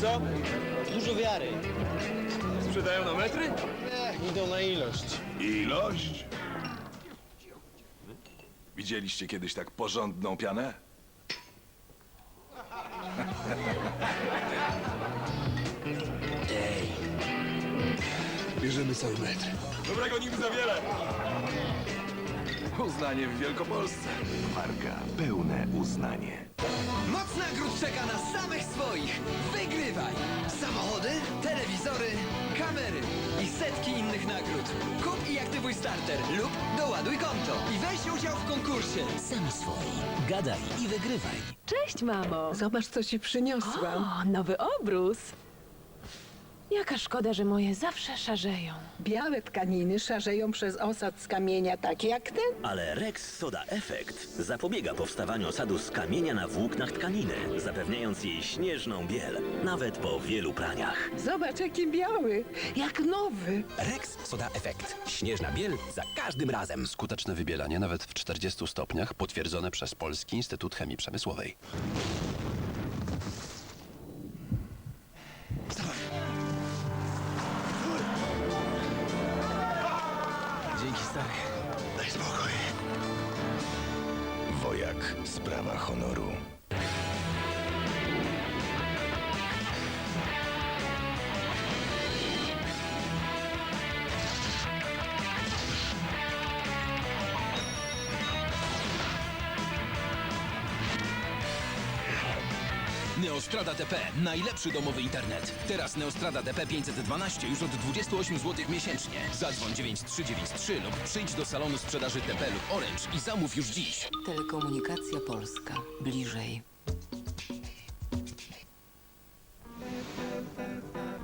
co? Dużo wiary. Sprzedają na metry? Ech, idą na ilość. Ilość? Widzieliście kiedyś tak porządną pianę? Bierzemy cały metr. Dobrego nigdy za wiele. Uznanie w Wielkopolsce. Marka. Pełne uznanie. Moc nagród czeka na samych swoich. Wygrywaj! Samochody, telewizory, kamery i setki innych nagród. Kup i aktywuj starter lub doładuj konto i weź udział w konkursie. Sami swoi. Gadaj i wygrywaj. Cześć, mamo. Zobacz, co ci przyniosłam. O, nowy obrus. Jaka szkoda, że moje zawsze szarzeją. Białe tkaniny szarzeją przez osad z kamienia, takie jak ten. Ale Rex Soda Effect zapobiega powstawaniu osadu z kamienia na włóknach tkaniny, zapewniając jej śnieżną biel, nawet po wielu praniach. Zobacz, jaki biały, jak nowy. Rex Soda Effect. Śnieżna biel za każdym razem. Skuteczne wybielanie nawet w 40 stopniach potwierdzone przez Polski Instytut Chemii Przemysłowej. Dzięki, stary. Daj spokój. Wojak. Sprawa honoru. Neostrada DP. Najlepszy domowy internet. Teraz Neostrada DP 512 już od 28 zł miesięcznie. Zadzwoń 9393 lub przyjdź do salonu sprzedaży DP lub Orange i zamów już dziś. Telekomunikacja Polska. Bliżej.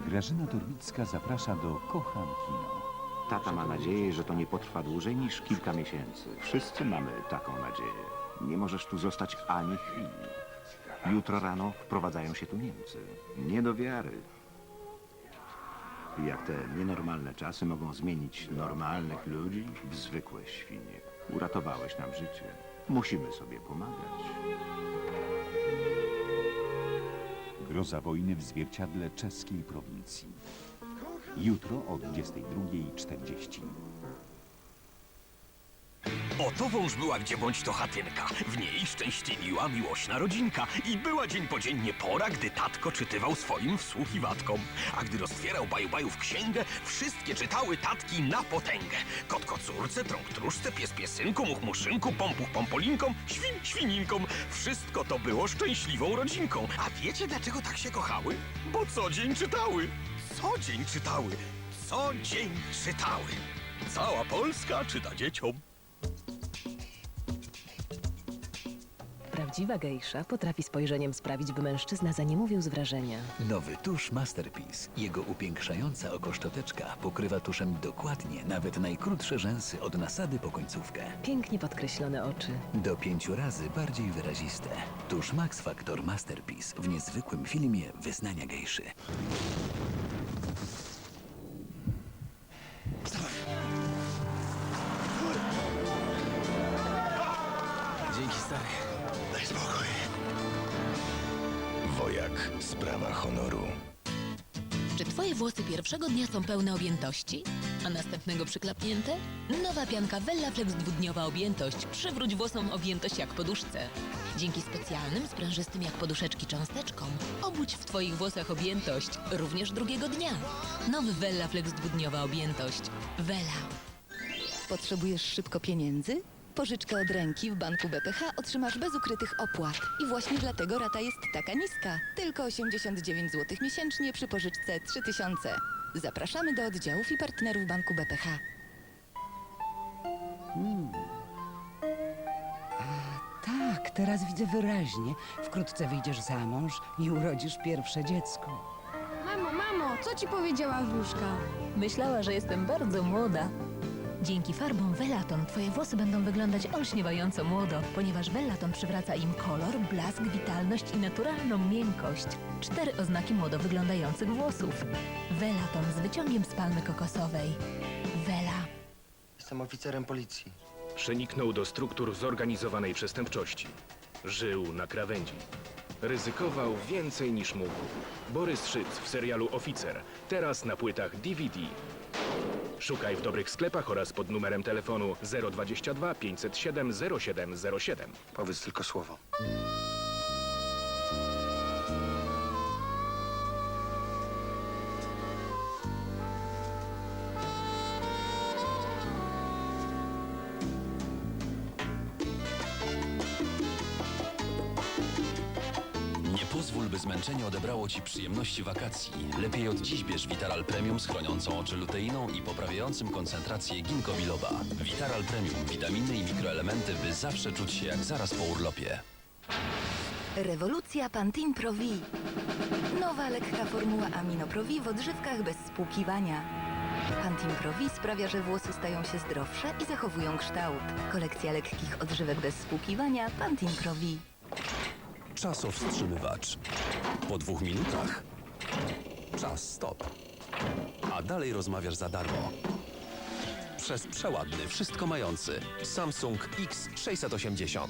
Grażyna Turbicka zaprasza do Kocham Kino. Tata ma nadzieję, że to nie potrwa dłużej niż kilka miesięcy. Wszyscy mamy taką nadzieję. Nie możesz tu zostać ani chwili. Jutro rano wprowadzają się tu Niemcy. Nie do wiary. Jak te nienormalne czasy mogą zmienić normalnych ludzi w zwykłe świnie. Uratowałeś nam życie. Musimy sobie pomagać. Groza wojny w zwierciadle czeskiej prowincji. Jutro o 22.40. Oto wąż była gdzie bądź to chatynka. W niej szczęśliwiła miłośna rodzinka. I była dzień po dzień nie pora, gdy tatko czytywał swoim wsłuchiwatkom. A gdy roztwierał baju-bajów księgę, wszystkie czytały tatki na potęgę. Kotko córce, trąg tróżce, pies piesynku, much muszynku, pompuch pompolinkom, świn świninkom. Wszystko to było szczęśliwą rodzinką. A wiecie dlaczego tak się kochały? Bo co dzień czytały. Co dzień czytały. Co dzień czytały. Cała Polska czyta dzieciom. Prawdziwa gejsza potrafi spojrzeniem sprawić, by mężczyzna za nie mówił z wrażenia. Nowy tusz Masterpiece. Jego upiększająca okoszczoteczka pokrywa tuszem dokładnie nawet najkrótsze rzęsy od nasady po końcówkę. Pięknie podkreślone oczy. Do pięciu razy bardziej wyraziste. Tusz Max Factor Masterpiece w niezwykłym filmie Wyznania gejszy. Dzięki, stary. Daj spokój. Wojak. Sprawa honoru. Czy twoje włosy pierwszego dnia są pełne objętości, a następnego przyklapnięte? Nowa pianka Vella Flex dwudniowa objętość przywróć włosom objętość jak poduszce. Dzięki specjalnym, sprężystym jak poduszeczki cząsteczkom obudź w twoich włosach objętość również drugiego dnia. Nowy Vella Flex dwudniowa objętość. Vella. Potrzebujesz szybko pieniędzy? Pożyczkę od ręki w banku BPH otrzymasz bez ukrytych opłat. I właśnie dlatego rata jest taka niska. Tylko 89 zł miesięcznie przy pożyczce 3000. Zapraszamy do oddziałów i partnerów banku BPH. Tak, teraz widzę wyraźnie. Wkrótce wyjdziesz za mąż i urodzisz pierwsze dziecko. Mamo, mamo, co ci powiedziała wróżka? Myślała, że jestem bardzo młoda. Dzięki farbom Velaton twoje włosy będą wyglądać olśniewająco młodo, ponieważ Velaton przywraca im kolor, blask, witalność i naturalną miękkość. Cztery oznaki młodo wyglądających włosów. Velaton z wyciągiem z palmy kokosowej. Vela. Jestem oficerem policji. Przeniknął do struktur zorganizowanej przestępczości. Żył na krawędzi. Ryzykował więcej niż mógł. Borys Szyc w serialu Oficer, teraz na płytach DVD. Szukaj w dobrych sklepach oraz pod numerem telefonu 022 507 0707. Powiedz tylko słowo. Nie pozwól, by zmęczenie odebrało ci przyjemności wakacji. Lepiej od dziś bierz Vitaral Premium z chroniącą oczy luteiną i poprawiającym koncentrację ginkgo biloba. Vitaral Premium, witaminy i mikroelementy, by zawsze czuć się jak zaraz po urlopie. Rewolucja Pantene Pro V. Nowa lekka formuła Amino Pro V w odżywkach bez spłukiwania. Pantene Pro V sprawia, że włosy stają się zdrowsze i zachowują kształt. Kolekcja lekkich odżywek bez spłukiwania Pantene Pro V. Czasowstrzymywacz. Po dwóch minutach czas stop. A dalej rozmawiasz za darmo. Przez przeładny, wszystko mający Samsung X680.